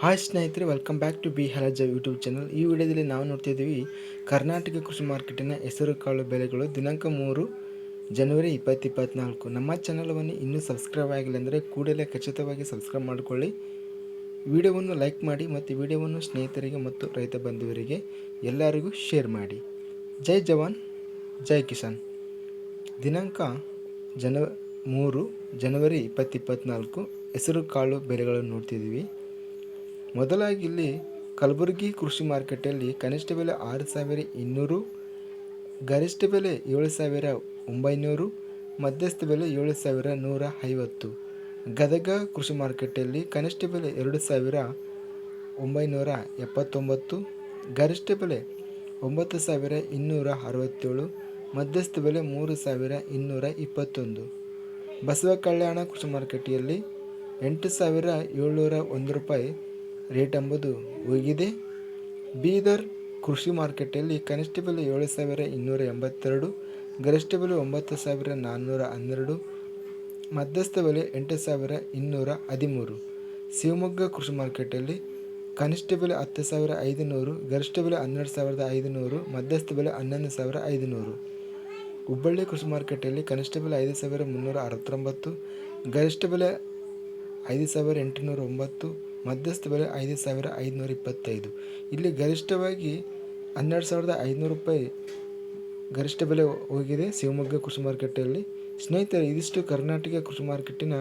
Hi ಸ್ನೇಹಿತರೆ welcome back to ಬಿ ಹಲಜ ಯೂಟ್ಯೂಬ್ ಚಾನಲ್ ಈ ವಿಡಿಯೋದಲ್ಲಿ ನಾವು ನೋಡ್ತಿದ್ದೀವಿ ಕರ್ನಾಟಕ ಕೃಷಿ ಮಾರ್ಕೆಟಿನ ಹೆಸರು ಕಾಳು ಬೆಲೆಗಳು ದಿನಾಂಕ ಮೂರು ಜನವರಿ ಇಪ್ಪತ್ತು ಇಪ್ಪತ್ತ್ನಾಲ್ಕು ನಮ್ಮ ಚಾನಲವನ್ನು ಇನ್ನೂ ಸಬ್ಸ್ಕ್ರೈಬ್ ಆಗಿಲ್ಲ ಅಂದರೆ ಕೂಡಲೇ ಖಚಿತವಾಗಿ ಸಬ್ಸ್ಕ್ರೈಬ್ ಮಾಡಿಕೊಳ್ಳಿ. ವಿಡಿಯೋವನ್ನು ಲೈಕ್ ಮಾಡಿ ಮತ್ತು ವಿಡಿಯೋವನ್ನು ಸ್ನೇಹಿತರಿಗೆ ಮತ್ತು ರೈತ ಬಂಧುವರಿಗೆ ಎಲ್ಲರಿಗೂ ಶೇರ್ ಮಾಡಿ. ಜೈ ಜವಾನ್, ಜೈ ಕಿಸಾನ್. ದಿನಾಂಕ ಜನ ಮೂರು ಜನವರಿ ಇಪ್ಪತ್ತು ಇಪ್ಪತ್ತ್ನಾಲ್ಕು ಹೆಸರು ಕಾಳು ಬೆಲೆಗಳನ್ನು ನೋಡ್ತಿದ್ದೀವಿ. ಮೊದಲಾಗಿ ಇಲ್ಲಿ ಕಲಬುರಗಿ ಕೃಷಿ ಮಾರುಕಟ್ಟೆಯಲ್ಲಿ ಕನಿಷ್ಠ ಬೆಲೆ ಆರು ಸಾವಿರ ಇನ್ನೂರು, ಗರಿಷ್ಠ ಬೆಲೆ ಏಳು ಸಾವಿರ ಒಂಬೈನೂರು, ಮಧ್ಯಸ್ಥ ಬೆಲೆ ಏಳು ಸಾವಿರ ನೂರ ಐವತ್ತು ಗದಗ ಕೃಷಿ ಮಾರುಕಟ್ಟೆಯಲ್ಲಿ ಕನಿಷ್ಠ ಬೆಲೆ ಎರಡು ಸಾವಿರ ಒಂಬೈನೂರ ಎಪ್ಪತ್ತೊಂಬತ್ತು, ಗರಿಷ್ಠ ಬೆಲೆ ಒಂಬತ್ತು ಸಾವಿರ ಇನ್ನೂರ ಅರವತ್ತೇಳು, ಮಧ್ಯಸ್ಥ ಬೆಲೆ ಮೂರು ಸಾವಿರ ಇನ್ನೂರ ಇಪ್ಪತ್ತೊಂದು. ಬಸವ ಕಲ್ಯಾಣ ಕೃಷಿ ಮಾರುಕಟ್ಟೆಯಲ್ಲಿ ಎಂಟು ಸಾವಿರ ಏಳ್ನೂರ ಒಂದು ರೂಪಾಯಿ ರೇಟ್ ಎಂಬುದು ಹೋಗಿದೆ. ಬೀದರ್ ಕೃಷಿ ಮಾರ್ಕೆಟಲ್ಲಿ ಕನಿಷ್ಠ ಬೆಲೆ ಏಳು ಸಾವಿರ ಇನ್ನೂರ ಎಂಬತ್ತೆರಡು, ಗರಿಷ್ಠ ಬೆಲೆ ಒಂಬತ್ತು ಸಾವಿರ ನಾನ್ನೂರ ಹನ್ನೆರಡು, ಮಧ್ಯಸ್ಥ ಬೆಲೆ ಎಂಟು ಸಾವಿರ ಇನ್ನೂರ ಹದಿಮೂರು. ಶಿವಮೊಗ್ಗ ಕೃಷಿ ಮಾರ್ಕೆಟಲ್ಲಿ ಕನಿಷ್ಠ ಬೆಲೆ ಹತ್ತು ಸಾವಿರ ಐದುನೂರು, ಗರಿಷ್ಠ ಬೆಲೆ ಹನ್ನೆರಡು ಸಾವಿರದ ಐದುನೂರು, ಮಧ್ಯಸ್ಥ ಬೆಲೆ ಹನ್ನೊಂದು ಸಾವಿರ ಐದುನೂರು. ಹುಬ್ಬಳ್ಳಿ ಕೃಷಿ ಮಾರ್ಕೆಟಲ್ಲಿ ಕನಿಷ್ಠ ಬೆಲೆ ಐದು ಸಾವಿರ ಮುನ್ನೂರ ಅರವತ್ತೊಂಬತ್ತು, ಗರಿಷ್ಠ ಬೆಲೆ ಐದು ಸಾವಿರ ಎಂಟುನೂರ ಒಂಬತ್ತು ಮಧ್ಯಸ್ಥ ಬೆಲೆ ಐದು ಸಾವಿರ ಐದುನೂರ ಇಪ್ಪತ್ತೈದು. ಇಲ್ಲಿ ಗರಿಷ್ಠವಾಗಿ ಹನ್ನೆರಡು ಸಾವಿರದ ಐದುನೂರು ರೂಪಾಯಿ ಗರಿಷ್ಠ ಬೆಲೆ ಹೋಗಿದೆ ಶಿವಮೊಗ್ಗ ಕೃಷಿ ಮಾರುಕಟ್ಟೆಯಲ್ಲಿ. ಸ್ನೇಹಿತರೆ, ಇದಿಷ್ಟು ಕರ್ನಾಟಕ ಕೃಷಿ ಮಾರ್ಕೆಟಿನ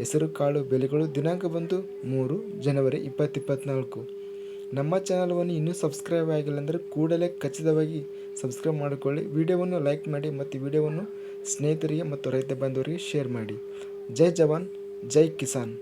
ಹೆಸರು, ಕಾಳು, ಬೆಲೆಗಳು ದಿನಾಂಕ ಬಂದು ಮೂರು ಜನವರಿ ಇಪ್ಪತ್ತು ಇಪ್ಪತ್ತ್ನಾಲ್ಕು ನಮ್ಮ ಚಾನಲ್ವನ್ನು ಇನ್ನೂ ಸಬ್ಸ್ಕ್ರೈಬ್ ಆಗಿಲ್ಲ ಅಂದರೆ ಕೂಡಲೇ ಖಚಿತವಾಗಿ ಸಬ್ಸ್ಕ್ರೈಬ್ ಮಾಡಿಕೊಳ್ಳಿ. ವಿಡಿಯೋವನ್ನು ಲೈಕ್ ಮಾಡಿ ಮತ್ತು ವಿಡಿಯೋವನ್ನು ಸ್ನೇಹಿತರಿಗೆ ಮತ್ತು ರೈತ ಬಾಂಧವರಿಗೆ ಶೇರ್ ಮಾಡಿ. ಜೈ ಜವಾನ್, ಜೈ ಕಿಸಾನ್.